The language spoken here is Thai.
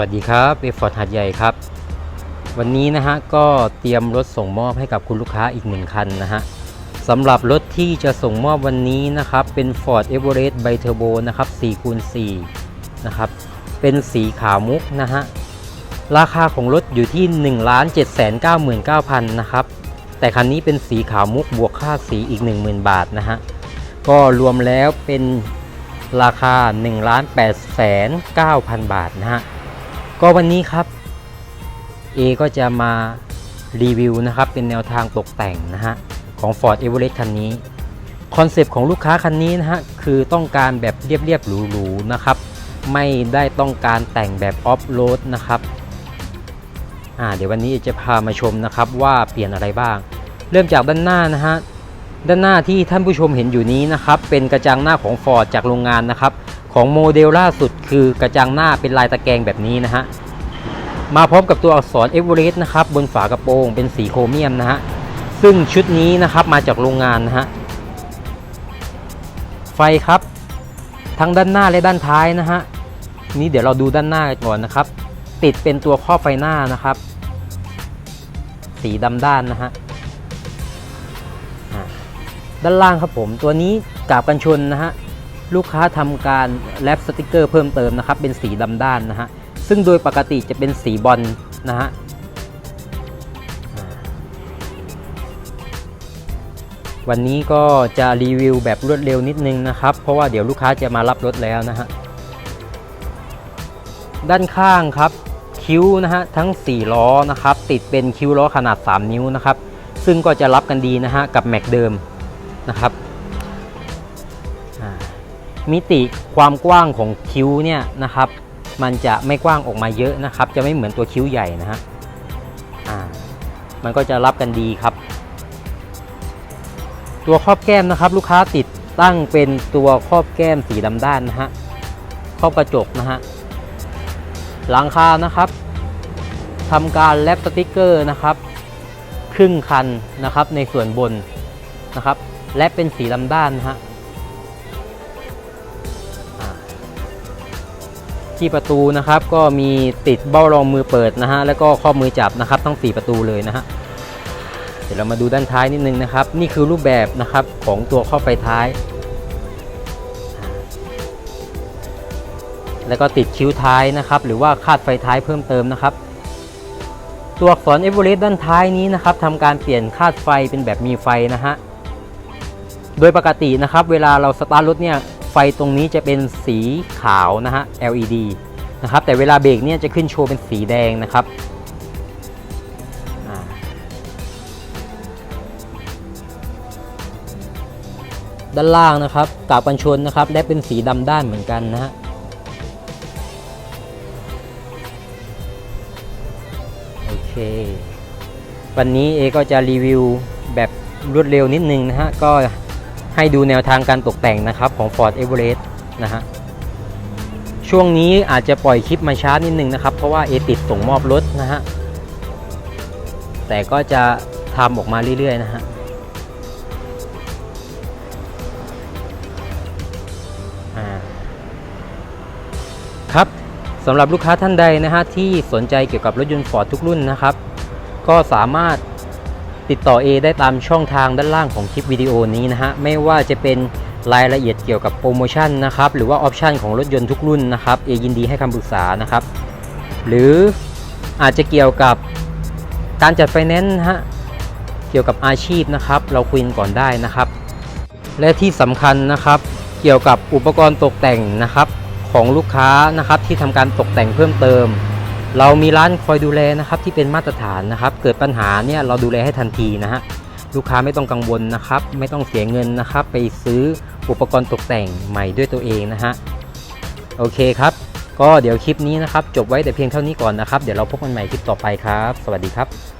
วัสดีครับเอฟอร์ดหัดใหญ่ครับ วันนี้นะฮะก็เตรียมรถส่งมอบให้กับคุณลูกค้าอีกหนึ่งคันนะฮะสำหรับรถที่จะส่งมอบวันนี้นะครับ เป็น Ford Everest b i Turbo นะครับ4คูณ4นะครับ เป็นสีขาวมุกนะฮะ ราคาของรถอยู่ที่ 1 7 9 9 0 0 0 นะครับ แต่คันนี้เป็นสีขาวมุกบวกค่าสีอีก 10,000 บาทนะฮะ ก็รวมแล้วเป็นราคา 1 8 9 0 0 0 บาทนะฮะ ก็วันนี้ครับ A ก็จะมารีวิวนะครับ เป็นแนวทางตกแต่งนะฮะ ของ Ford Everest คันนี้ คอนเซปต์ของลูกค้าคันนี้นะฮะ คือต้องการแบบเรียบๆหรูๆนะครับ ไม่ได้ต้องการแต่งแบบออฟโรดนะครับอ่าเดี๋ยววันนี้จะพามาชมนะครับว่าเปลี่ยนอะไรบ้าง เริ่มจากด้านหน้านะฮะด้านหน้าที่ท่านผู้ชมเห็นอยู่นี้นะครับ เป็นกระจังหน้าของ Ford จากโรงงานนะครับ ของโมเดลล่าสุดคือกระจังหน้าเป็นลายตะแกรงแบบนี้นะฮะ มาพร้อมกับตัวอักษรเอเวอเรสต์นะครับบนฝากระโปรงเป็นสีโครเมียมนะฮะ ซึ่งชุดนี้นะครับมาจากโรงงานนะฮะ ไฟครับ ทั้งด้านหน้าและด้านท้ายนะฮะ นี่เดี๋ยวเราดูด้านหน้ากันก่อนนะครับ ติดเป็นตัวครอบไฟหน้านะครับ สีดำด้านนะฮะด้านล่างครับผมตัวนี้กาบกันชนนะฮะ ลูกค้าทำการแรปสติกเกอร์เพิ่มเติมนะครับเป็นสีดำด้านนะฮะซึ่งโดยปกติจะเป็นสีบอลนะฮะวันนี้ก็จะรีวิวแบบรวดเร็วนิดนึงนะครับ เพราะว่าเดี๋ยวลูกค้าจะมารับรถแล้วนะฮะด้านข้างครับคิ้วนะฮะทั้ง 4 ล้อนะครับ ติดเป็นคิ้วล้อขนาด 3 นิ้วนะครับ ซึ่งก็จะรับกันดีนะฮะกับแม็กเดิมนะครับ มิติความกว้างของคิ้วเนี่ยนะครับ มันจะไม่กว้างออกมาเยอะนะครับ จะไม่เหมือนตัวคิ้วใหญ่นะฮะอ่ามันก็จะรับกันดีครับ ตัวครอบแก้มนะครับ ลูกค้าติดตั้งเป็นตัวครอบแก้มสีดำด้านนะฮะครอบกระจกนะฮะหลังคานะครับทำการแลปสติกเกอร์นะครับครึ่งคันนะครับในส่วนบนนะครับ และเป็นสีดำด้านนะฮะ ที่ประตูนะครับ ก็มีติดเบ้ารองมือเปิดนะฮะแล้วก็ข้อมือจับนะครับ ทั้ง 4 ประตูเลยนะฮะเดี๋ยวเรามาดูด้านท้ายนิดนึงนะครับ นี่คือรูปแบบนะครับของตัวข้อไฟท้าย แล้วก็ติดคิ้วท้ายนะครับ หรือว่าคาดไฟท้ายเพิ่มเติมนะครับ ตัวอักษรเอเวอเรสต์ด้านท้ายนี้นะครับทำการเปลี่ยนคาดไฟเป็นแบบมีไฟนะฮะโดยปกตินะครับ เวลาเราสตาร์ทรถเนี่ย ฟตรงนี้จะเป็นสีขาวนะฮะ LED นะครับ แต่เวลาเบรกเนี่ยจะขึ้นโชว์เป็นสีแดงนะครับด้านล่างนะครับกาบกันชนนะครับ และเป็นสีดำด้านเหมือนกันนะฮะโอเค วันนี้เอก็จะรีวิวแบบรวดเร็วนิดนึงนะฮะก็ ให้ดูแนวทางการตกแต่งนะครับของ Ford Everest นะฮะช่วงนี้อาจจะปล่อยคลิปมาช้านิดนึงนะครับ เพราะว่าเอติดส่งมอบรถนะฮะแต่ก็จะทำออกมาเรื่อยๆนะฮะครับสำหรับลูกค้าท่านใดนะฮะที่สนใจเกี่ยวกับรถยนต์ Ford ทุกรุ่นนะครับ ก็สามารถ ติดต่อ A ได้ตามช่องทางด้านล่างของคลิปวิดีโอนี้นะฮะไม่ว่าจะเป็นรายละเอียดเกี่ยวกับโปรโมชั่นนะครับหรือว่าออปชันของรถยนต์ทุกรุ่นนะครับ A ยินดีให้คำปรึกษานะครับ หรืออาจจะเกี่ยวกับการจัดไฟแนนซ์นะฮะเกี่ยวกับอาชีพนะครับ เราคุยกันก่อนได้นะครับ และที่สำคัญนะครับ เกี่ยวกับอุปกรณ์ตกแต่งนะครับของลูกค้านะครับที่ทำการตกแต่งเพิ่มเติม เรามีร้านคอยดูแลนะครับที่เป็นมาตรฐานนะครับ เกิดปัญหาเนี่ยเราดูแลให้ทันทีนะฮะลูกค้าไม่ต้องกังวลนะครับ ไม่ต้องเสียเงินนะครับ ไปซื้ออุปกรณ์ตกแต่งใหม่ด้วยตัวเองนะฮะโอเคครับ ก็เดี๋ยวคลิปนี้นะครับ จบไว้แต่เพียงเท่านี้ก่อนนะครับ เดี๋ยวเราพบกันใหม่คลิปต่อไปครับ สวัสดีครับ